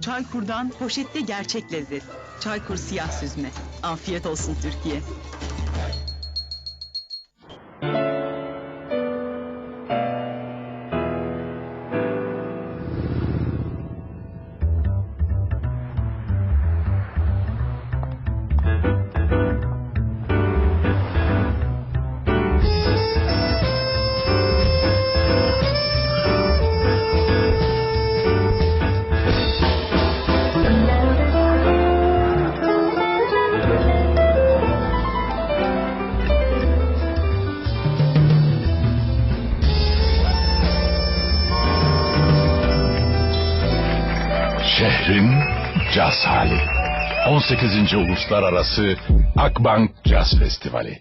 Çaykur'dan poşette gerçek lezzet. Çaykur siyah süzme. Afiyet olsun Türkiye. Şehrin caz hali. 18. Uluslararası Akbank Caz Festivali.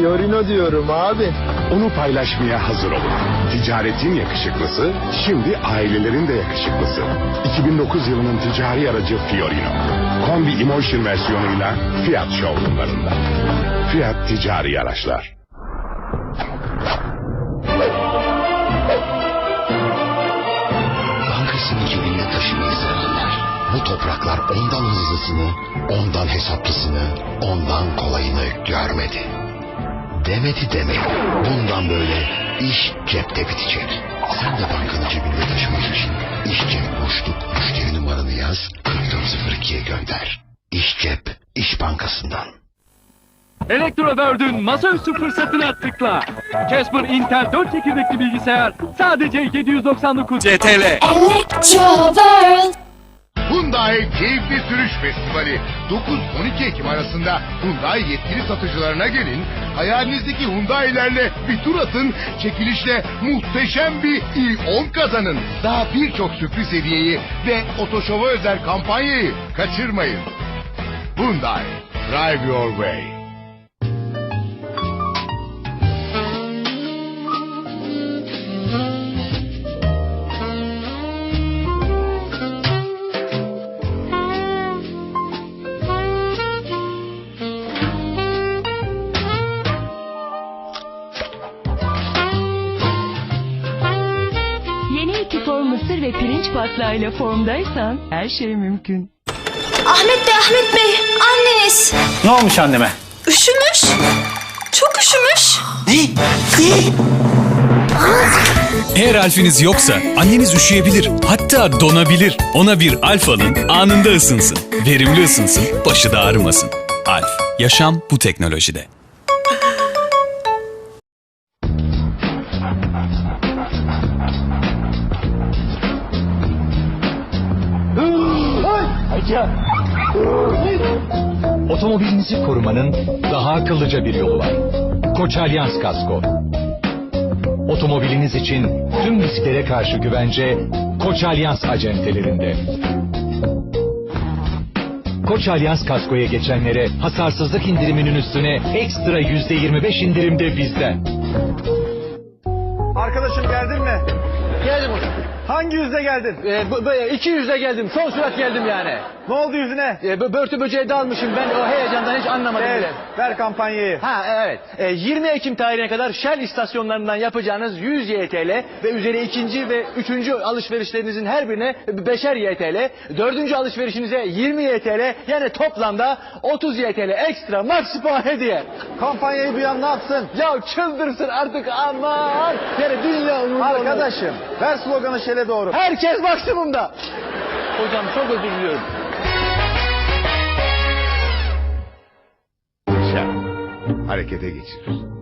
Fiorino diyorum abi. Onu paylaşmaya hazır olun. Ticaretin yakışıklısı, şimdi ailelerin de yakışıklısı. 2009 yılının ticari aracı Fiorino. Kombi Emotion versiyonuyla Fiat showroomlarında. Fiat ticari araçlar. Bankasını cebinde taşımayı sevenler. Bu topraklar ondan hızlısını, ondan hesaplısını, ondan kolayını görmedi. Demedi demeyin. Bundan böyle iş cepte bitecek. Sen de bankanı cebinde taşımak için iş cep boşluk müşteri numaranı yaz 4402'ye gönder. İş cep, İş Bankası'ndan. Elektro masaüstü fırsatına tıkla. Casper Intel 4 çekirdekli bilgisayar sadece 799 CTL. Electro World. Hyundai Keyifli Sürüş Festivali 9-12 Ekim arasında Hyundai yetkili satıcılarına gelin, hayalinizdeki Hyundai'lerle bir tur atın, çekilişle muhteşem bir i10 kazanın. Daha birçok sürpriz hediyeyi ve otoşova özel kampanyayı kaçırmayın. Hyundai, drive your way. Mısır ve pirinç patlağıyla formdaysan her şey mümkün. Ahmet Bey, Ahmet Bey, anneniz. Ne olmuş anneme? Üşümüş. Çok üşümüş. Eğer alfiniz yoksa anneniz üşüyebilir hatta donabilir. Ona bir alf alın anında ısınsın. Verimli ısınsın başı da ağrımasın. Alf yaşam bu teknolojide. Otomobilinizi korumanın daha akıllıca bir yolu var. Koç Alyans Kasko. Otomobiliniz için tüm risklere karşı güvence Koç Alyans acentelerinde. Koç Alyans Kasko'ya geçenlere hasarsızlık indiriminin üstüne ekstra yüzde 25 indirimde bizden. Arkadaşım geldin mi? Geldim hocam. Hangi yüzde geldin? Ee, iki yüzle geldim. Son sürat geldim yani. Ne oldu yüzüne? Ee, bu börtü böceği dalmışım. Ben o heyecandan hiç anlamadım bile. Ver, ver kampanyayı. Ha evet. Ee, 20 Ekim tarihine kadar Shell istasyonlarından yapacağınız 100 YTL ve üzeri ikinci ve üçüncü alışverişlerinizin her birine 5'er YTL, dördüncü alışverişinize 20 YTL yani toplamda 30 YTL ekstra max puan hediye. Kampanyayı duyan ne yapsın? Ya çıldırsın artık aman. Yani dünya umurunda. Arkadaşım ver sloganı şele doğru. Herkes maksimumda. Hocam çok özür diliyorum. harekete geçirir.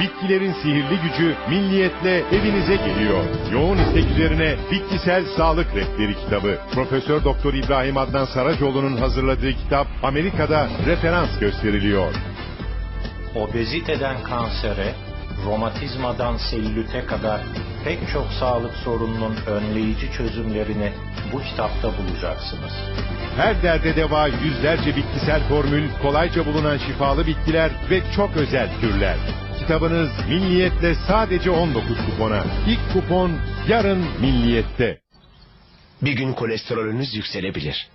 Bitkilerin sihirli gücü milliyetle evinize geliyor. Yoğun istek üzerine bitkisel sağlık rehberi kitabı. Profesör Doktor İbrahim Adnan Saracoğlu'nun hazırladığı kitap Amerika'da referans gösteriliyor. obeziteden kansere, romatizmadan selülite kadar pek çok sağlık sorununun önleyici çözümlerini bu kitapta bulacaksınız. Her derde deva yüzlerce bitkisel formül, kolayca bulunan şifalı bitkiler ve çok özel türler. Kitabınız Milliyet'te sadece 19 kupona. İlk kupon yarın Milliyet'te. Bir gün kolesterolünüz yükselebilir.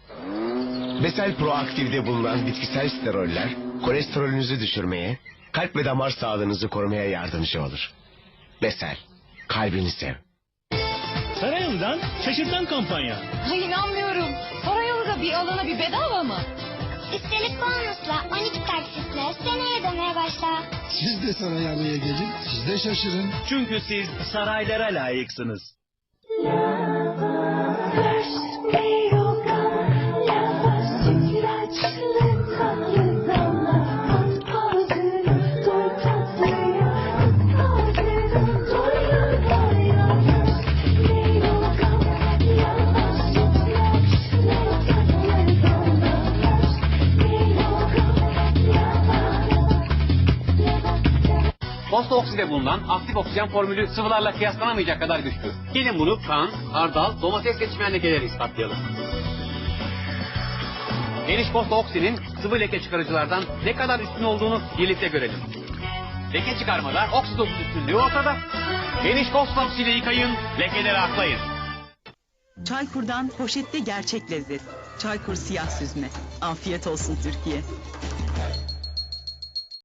Besel Proaktif'de bulunan bitkisel steroller kolesterolünüzü düşürmeye, kalp ve damar sağlığınızı korumaya yardımcı olur. Besel, kalbini sev. Sarayolu'dan şaşırtan kampanya. Ay inanmıyorum. Karayolda bir alana bir bedava mı? Üstelik bonusla Siz de Sarayalı'ya gelin, siz de şaşırın. Çünkü siz saraylara layıksınız. Posta okside bulunan aktif oksijen formülü sıvılarla kıyaslanamayacak kadar güçlü. Gelin bunu kan, hardal, domates ve çimen lekeleri ispatlayalım. Geniş posta oksinin sıvı leke çıkarıcılardan ne kadar üstün olduğunu birlikte görelim. Leke çıkarmada oksidozun üstünlüğü ortada. Geniş posta oksiyle yıkayın, lekeleri aklayın. Çaykur'dan poşette gerçek lezzet. Çaykur siyah süzme. Afiyet olsun Türkiye.